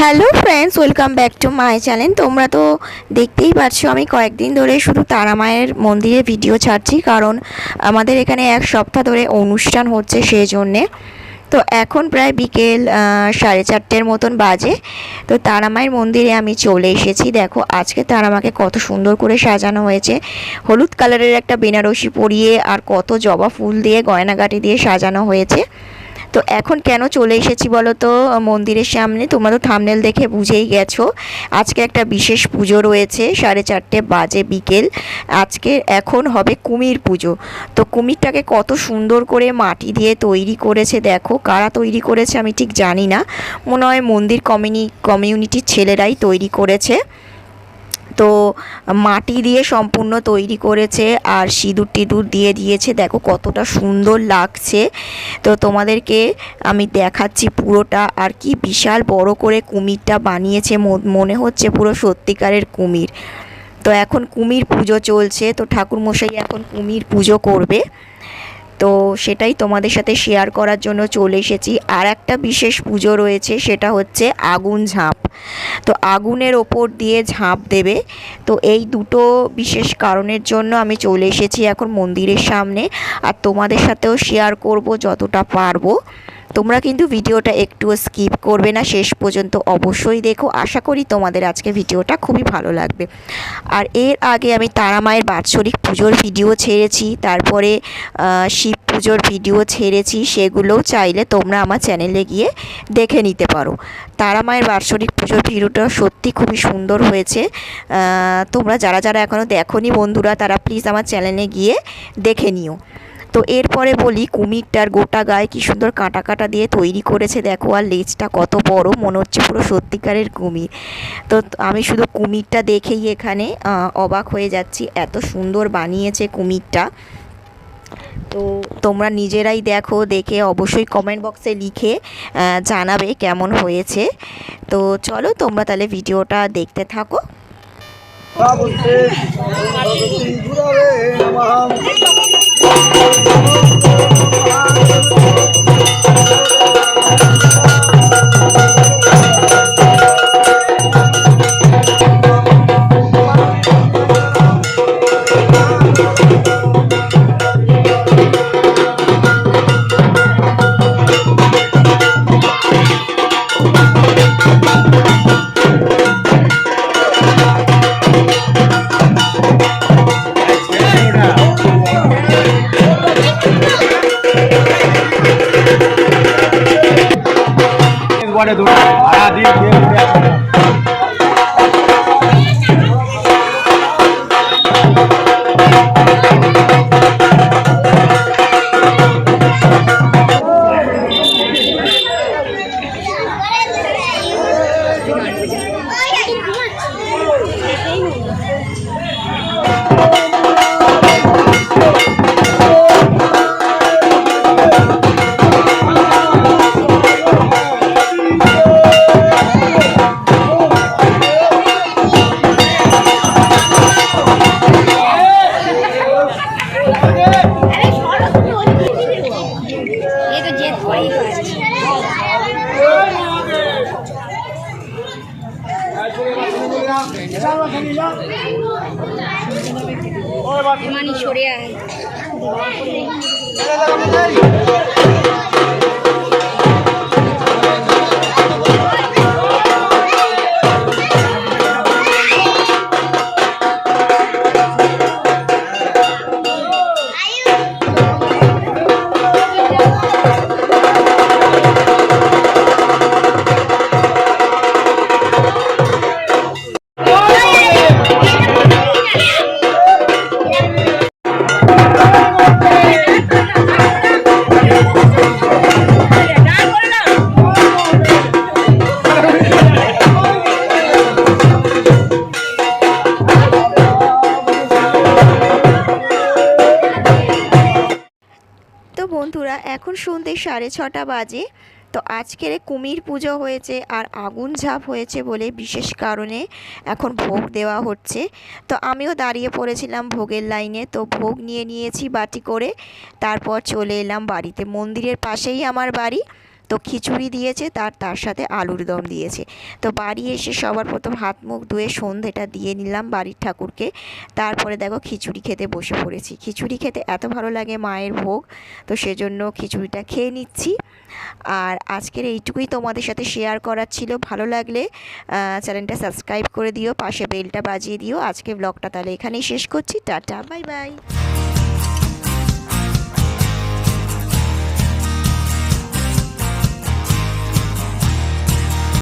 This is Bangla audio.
Hello friends welcome back to my channel তোমরা তো দেখতেই পাচ্ছ, আমি কয়েকদিন ধরে শুধু তারা মায়ের মন্দিরে ভিডিও ছাড়ছি, কারণ আমাদের এখানে এক সপ্তাহ ধরে অনুষ্ঠান হচ্ছে সেই জন্যে তো এখন প্রায় বিকেল সাড়ে চারটের মতন বাজে। তো তারা মায়ের মন্দিরে আমি চলে এসেছি। দেখো, আজকে তারা মাকে কত সুন্দর করে সাজানো হয়েছে। হলুদ কালারের একটা বেনারসি পরিয়ে আর কত জবা ফুল দিয়ে গয়নাগাটি দিয়ে সাজানো হয়েছে। তো এখন কেন চলে এসেছি বলো তো? মন্দিরের সামনে তোমরা তো থামনেল দেখে বুঝেই গেছো। আজকে একটা বিশেষ পুজো রয়েছে, সাড়ে চারটে বাজে বিকেল। আজকে এখন হবে কুমির পুজো। তো কুমিরটাকে কত সুন্দর করে মাটি দিয়ে তৈরি করেছে দেখো। কারা তৈরি করেছে আমি ঠিক জানি না। মনে হয় মন্দির কমিউনি, কমিউনিটির ছেলেরাই তৈরি করেছে। তো মাটি দিয়ে সম্পূর্ণ তৈরি করেছে আর সিঁদুর টিঁদুর দিয়ে দিয়েছে। দেখো কতটা সুন্দর লাগছে। তো তোমাদেরকে আমি দেখাচ্ছি পুরোটা আর কি বিশাল বড় করে কুমিরটা বানিয়েছে। মনে হচ্ছে পুরো সত্যিকারের কুমির। তো এখন কুমির পুজো চলছে। তো ঠাকুরমশাই এখন কুমির পুজো করবে। তো সেটাই তোমাদের সাথে শেয়ার করার জন্য চলে এসেছি। আর একটা বিশেষ পুজো রয়েছে, সেটা হচ্ছে আগুন ঝাঁপ। তো আগুনের ওপর দিয়ে ঝাঁপ দেবে। তো এই দুটো বিশেষ কারণের জন্য আমি চলে এসেছি এখন মন্দিরের সামনে। আর তোমাদের সাথেও শেয়ার করব যতটা পারব। তোমরা কিন্তু ভিডিওটা একটুও স্কিপ করবে না, শেষ পর্যন্ত অবশ্যই দেখো। আশা করি তোমাদের আজকে ভিডিওটা খুবই ভালো লাগবে। আর এর আগে আমি তারা মায়ের বাৎসরিক পুজোর ভিডিও ছেড়েছি, তারপরে শিব পুজোর ভিডিও ছেড়েছি, সেগুলোও চাইলে তোমরা আমার চ্যানেলে গিয়ে দেখে নিতে পারো। তারা মায়ের বাৎসরিক পুজোর ভিডিওটা সত্যি খুবই সুন্দর হয়েছে। তোমরা যারা যারা এখনও দেখোনি বন্ধুরা, তারা প্লিজ আমার চ্যানেলে গিয়ে দেখে নিও। তো এরপরে বলি, কুমিরটার গোটা গায়ে কি সুন্দর কাঁটা কাটা দিয়ে তৈরি করেছে। দেখো, আর লেজটা কত বড়, মনে হচ্ছে পুরো সত্যিকারের কুমির। তো আমি শুধু কুমিরটা দেখেই এখানে অবাক হয়ে যাচ্ছি, এত সুন্দর বানিয়েছে কুমিরটা। তো তোমরা নিজেরাই দেখো, দেখে অবশ্যই কমেন্ট বক্সে লিখে জানাবে কেমন হয়েছে। তো চলো, তোমরা তাহলে ভিডিওটা দেখতে থাকো। একবারে দুটো ভাড়া দিয়ে মানি সরে বন্ধুরা, এখন সন্ধ্যে সাড়ে ছটা বাজে। তো আজকের কুমির পুজো হয়েছে আর আগুন ঝাপ হয়েছে বলে বিশেষ কারণে এখন ভোগ দেওয়া হচ্ছে। তো আমিও দাঁড়িয়ে পড়েছিলাম ভোগের লাইনে, তো ভোগ নিয়ে নিয়েছি বাটি করে। তারপর চলে এলাম বাড়িতে। মন্দিরের পাশেই আমার বাড়ি। তো খিচুড়ি দিয়েছে, তার তার সাথে আলুর দম দিয়েছে। তো বাড়ি এসে সবার প্রথম হাত, মুখ ধুয়ে সন্ধেটা দিয়ে নিলাম বাড়ির ঠাকুরকে। তারপরে দেখো খিচুড়ি খেতে বসে পড়েছি। খিচুড়ি খেতে এত ভালো লাগে মায়ের ভোগ, তো সেজন্য খিচুড়িটা খেয়ে নিচ্ছি। আর আজকের এইটুকুই তোমাদের সাথে শেয়ার করার ছিল। ভালো লাগলে চ্যানেলটা সাবস্ক্রাইব করে দিও, পাশে বেলটা বাজিয়ে দিও। আজকে ব্লগটা তাহলে এখানেই শেষ করছি। Tata bye bye